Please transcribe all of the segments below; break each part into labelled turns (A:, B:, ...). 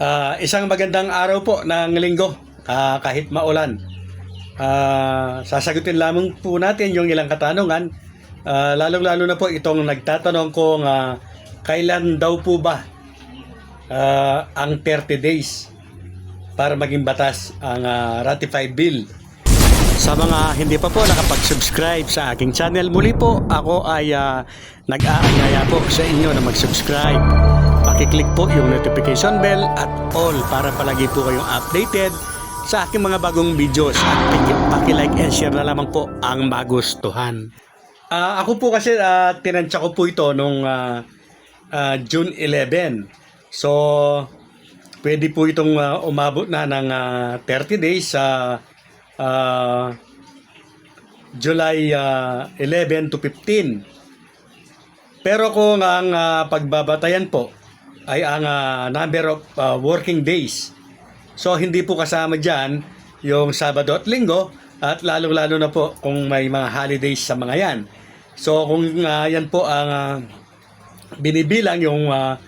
A: Ah, isang magandang araw po ng linggo, ah, kahit maulan. Ah, sasagutin lamang po natin yung ilang katanungan, Ah, lalong-lalo na po itong nagtatanong kung ah, kailan daw po ba ah, ang 30 days para maging batas ang ah, ratified bill. Sa mga hindi pa po nakapag-subscribe sa aking channel, muli po ako ay ah, nag-aanyaya po sa inyo na mag-subscribe. Pakiclick po yung notification bell at all para palagi po kayong updated sa aking mga bagong videos at paki-like and share na lamang po ang magustuhan. Ah, ako po kasi uh, tinansya ko po ito nung ah, ah, June 11. So, pwede po itong ah, umabot na ng ah, 30 days sa ah, July ah, 11 to 15. Pero kung ang ah, pagbabatayan po ay ang ah, number of ah, working days. So hindi po kasama dyan yung Sabado at Linggo at lalong-lalo na po kung may mga holidays sa mga yan. So kung ah, yan po ang ah, binibilang yung ah,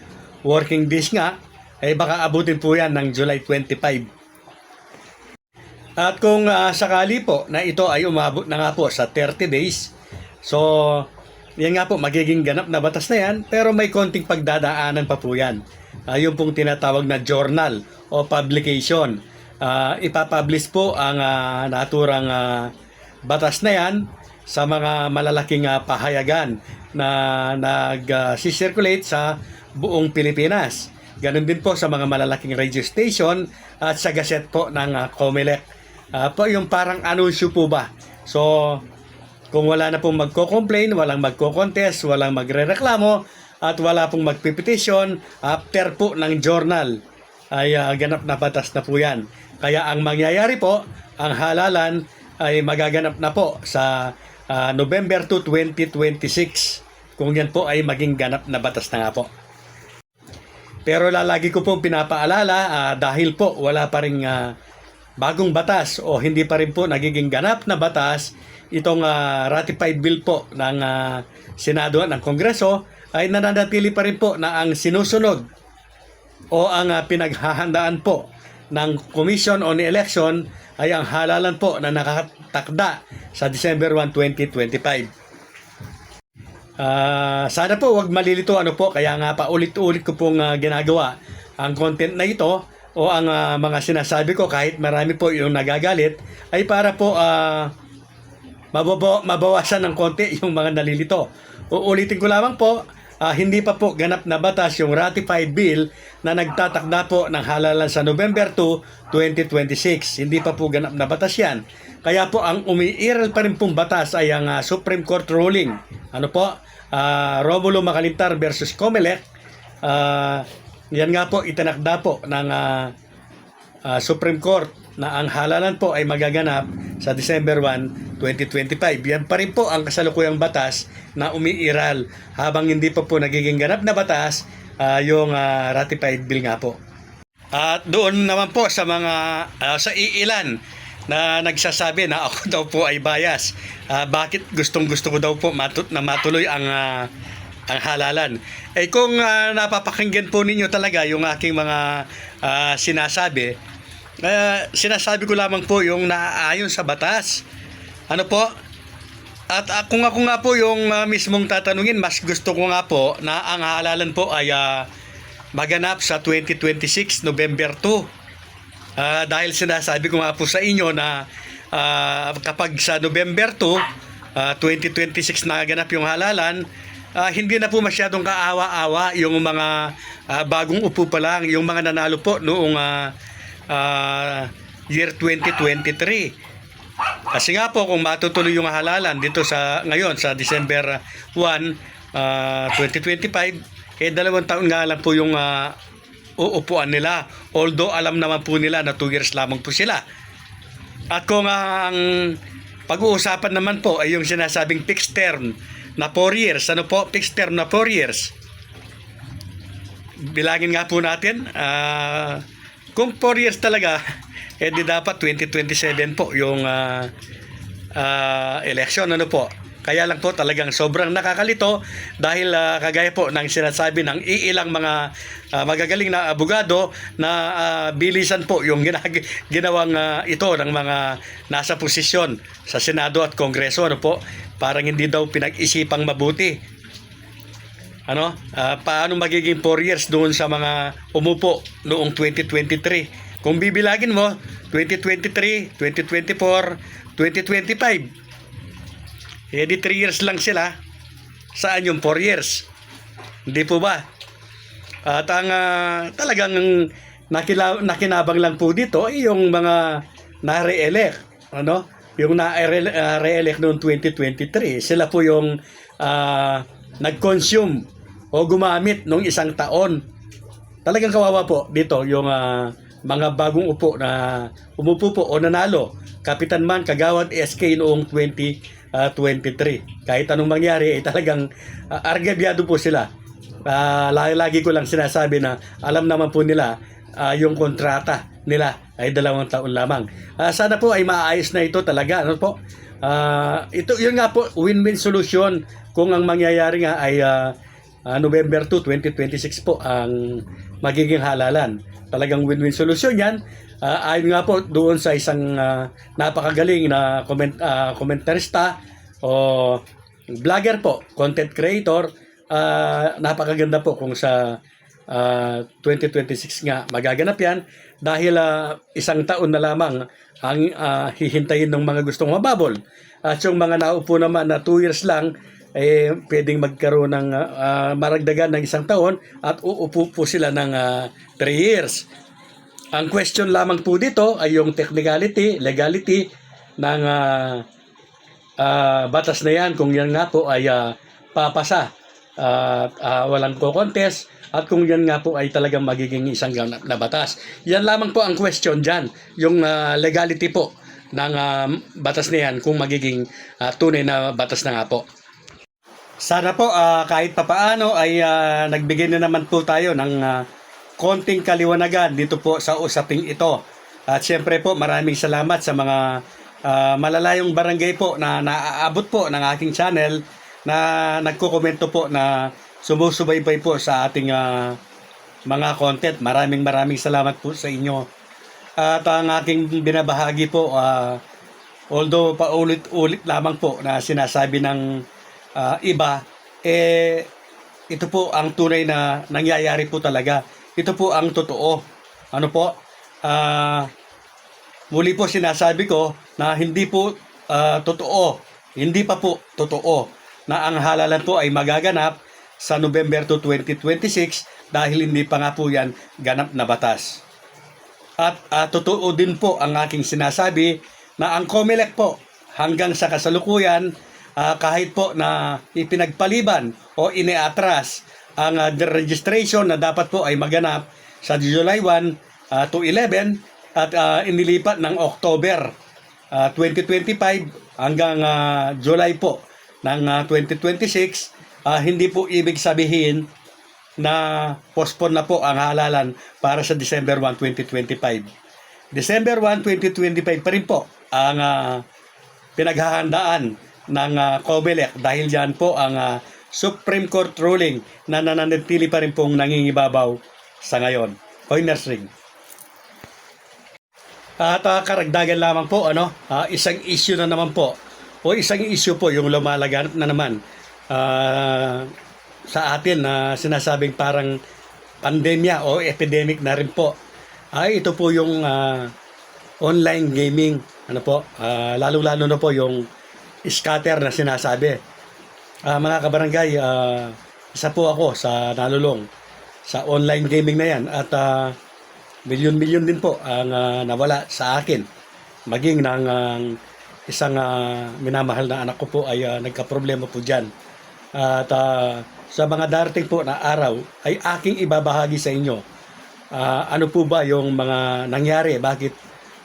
A: working days nga, ay baka abutin po yan ng July 25. At kung ah, sakali po na ito ay umabot na nga po sa 30 days, so yan nga po magiging ganap na batas na yan, pero may konting pagdadaanan pa po yan. Ah, yung pong tinatawag na journal o publication. Ah, ipapublish po ang ah, naturang ah, batas na yan sa mga malalaking ah, pahayagan na nag-circulate sa buong Pilipinas. Ganon din po sa mga malalaking radio station at sa gazette po ng uh, COMELEC. Ah, po yung parang anunsyo po ba. So, kung wala na pong magko-complain, walang magko-contest, walang magre-reklamo, at wala pong magpipetisyon, after po ng journal, ay ah, ganap na batas na po yan. Kaya ang mangyayari po, ang halalan ay magaganap na po sa ah, November 2, 2026. Kung yan po ay maging ganap na batas na nga po. Pero lalagi ko pong pinapaalala ah, dahil po wala pa rin ah, bagong batas o hindi pa rin po nagiging ganap na batas itong ah, ratified bill po ng ah, Senado ng Kongreso ay nananatili pa rin po na ang sinusunod o ang ah, pinaghahandaan po ng Commission on Election ay ang halalan po na nakatakda sa December 1, 2025. Ah, sana po wag malilito ano po kaya nga pa ulit-ulit ko pong ah, ginagawa ang content na ito o ang ah, mga sinasabi ko kahit marami po yung nagagalit ay para po ah, mababaw, mabawasan ng konti yung mga nalilito. Uulitin ko lamang po, ah, hindi pa po ganap na batas yung ratified bill na nagtatakda po ng halalan sa November 2, 2026. Hindi pa po ganap na batas yan. Kaya po ang umiiral pa rin pong batas ay ang ah, Supreme Court ruling. Ano po? Ah, Romulo Macalintar versus Comelec. Ah, yan nga po itinakda po ng ah, ah, Supreme Court na ang halalan po ay magaganap sa December 1, 2025. Yan pa rin po ang kasalukuyang batas na umiiral habang hindi pa po nagiging ganap na batas ah, yung ah, ratified bill nga po. At doon naman po sa mga ah, sa iilan na nagsasabi na ako daw po ay bias. Ah, bakit gustong gusto ko daw po matut na matuloy ang ah, ang halalan. Eh kung ah, napapakinggan po ninyo talaga yung aking mga ah, sinasabi, ah, sinasabi ko lamang po yung naaayon sa batas. Ano po? At ah, kung ako nga po yung ah, mismong tatanungin, mas gusto ko nga po na ang halalan po ay ah, maganap sa 2026 November 2. Ah, dahil sinasabi ko nga po sa inyo na ah, kapag sa November 2, ah, 2026 naganap yung halalan, ah, hindi na po masyadong kaawa-awa yung mga ah, bagong upo pa lang, yung mga nanalo po noong ah, ah, year 2023. Kasi nga po kung matutuloy yung halalan dito sa ngayon sa December 1, ah, 2025, eh dalawang taon nga lang po yung ah, uupuan nila. Although alam naman po nila na 2 years lamang po sila. At kung ang pag-uusapan naman po ay yung sinasabing fixed term na 4 years. Ano po? Fixed term na 4 years. Bilangin nga po natin. ah, kung 4 years talaga, eh di dapat 2027 po yung ah, ah, election. Ano po? Kaya lang po talagang sobrang nakakalito dahil ah, kagaya po ng sinasabi ng iilang mga ah, magagaling na abogado na ah, bilisan po yung ginag- ginawang ah, ito ng mga nasa posisyon sa Senado at Kongreso ano po parang hindi daw pinag-isipang mabuti ano ah, paano magiging 4 years doon sa mga umupo noong 2023 kung bibilagin mo 2023 2024 2025 eh di 3 years lang sila. Saan yung 4 years? Hindi po ba? At ang ah, talagang nakila, nakinabang lang po dito yung mga na-re-elect. Ano? Yung na-re-elect noong 2023. Sila po yung ah, nag-consume o gumamit nung isang taon. Talagang kawawa po dito yung ah, mga bagong upo na umupo po o nanalo. Kapitan Man, Kagawad, SK noong 2023. Kahit anong mangyari, eh, talagang uh, argabyado po sila. Ah, lagi, ko lang sinasabi na alam naman po nila ah, yung kontrata nila ay dalawang taon lamang. Ah, sana po ay maayos na ito talaga. Ano po? Ah, ito yun nga po win-win solution kung ang mangyayari nga ay ah, ah, November 2, 2026 po ang magiging halalan. Talagang win-win solution yan. Ah, ayon nga po doon sa isang ah, napakagaling na comment, ah, komentarista o vlogger po, content creator, ah, napakaganda po kung sa ah, 2026 nga magaganap yan dahil ah, isang taon na lamang ang ah, hihintayin ng mga gustong mababol. At yung mga naupo naman na 2 years lang, eh, pwedeng magkaroon ng ah, ah, maragdagan ng isang taon at uupo po sila ng 3 years. Ang question lamang po dito ay yung technicality, legality ng ah, ah, batas na yan kung yan nga po ay ah, papasa at ah, walang ko-contest at kung yan nga po ay talagang magiging isang ganap na batas. Yan lamang po ang question dyan, yung ah, legality po ng ah, batas na yan kung magiging ah, tunay na batas na nga po. Sana po ah, kahit papaano ay ah, nagbigay na naman po tayo ng ah, konting kaliwanagan dito po sa usaping ito. At syempre po maraming salamat sa mga ah, malalayong barangay po na naaabot po ng aking channel na nagko-komento po na sumusubaybay po sa ating ah, mga content. Maraming maraming salamat po sa inyo. At ang aking binabahagi po, ah, although paulit-ulit lamang po na sinasabi ng ah, iba, eh, ito po ang tunay na nangyayari po talaga. Ito po ang totoo. Ano po? Ah, muli po sinasabi ko na hindi po ah, totoo, hindi pa po totoo na ang halalan po ay magaganap sa November 2, 2026 dahil hindi pa nga po yan ganap na batas. At ah, totoo din po ang aking sinasabi na ang COMELEC po hanggang sa kasalukuyan ah, kahit po na ipinagpaliban o iniatras ang ah, registration na dapat po ay maganap sa July 1 ah, to 11 at ah, inilipat ng October ah, 2025 hanggang ah, July po ng ah, 2026 ah, hindi po ibig sabihin na postpone na po ang halalan para sa December 1, 2025. December 1, 2025 pa rin po ang ah, pinaghahandaan ng uh, COMELEC dahil dyan po ang ah, Supreme Court ruling na nananatili pa rin pong nangingibabaw sa ngayon. Coiners ring. At ah, karagdagan lamang po, ano, ah, isang issue na naman po, o isang issue po yung lumalaganap na naman ah, sa atin na sinasabing parang pandemya o epidemic na rin po. Ay, ito po yung ah, online gaming. Ano po, ah, lalo-lalo na po yung scatter na sinasabi. Ah, mga kabarangay, ah, isa po ako sa nalulong sa online gaming na yan at ah, milyon-milyon din po ang ah, nawala sa akin. Maging ng ah, isang ah, minamahal na anak ko po ay ah, nagka-problema po dyan. At ah, sa mga darating po na araw ay aking ibabahagi sa inyo Ah, ano po ba yung mga nangyari? Bakit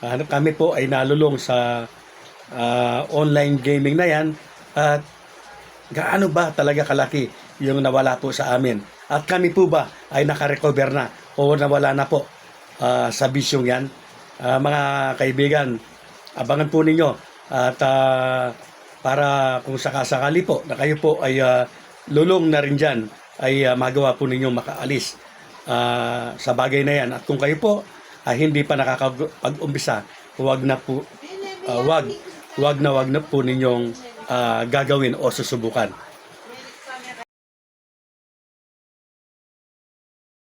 A: ah, kami po ay nalulong sa uh, online gaming na yan at gaano ba talaga kalaki yung nawala po sa amin. At kami po ba ay nakarecover na o nawala na po uh, sa bisyong yan. Uh, mga kaibigan, abangan po ninyo at uh, para kung sakasakali po na kayo po ay uh, lulong na rin dyan ay uh, magawa po ninyo makaalis uh, sa bagay na yan. At kung kayo po uh, hindi pa nakakapag-umbisa, huwag na po, uh, huwag wag na wag na po ninyong uh, gagawin o susubukan.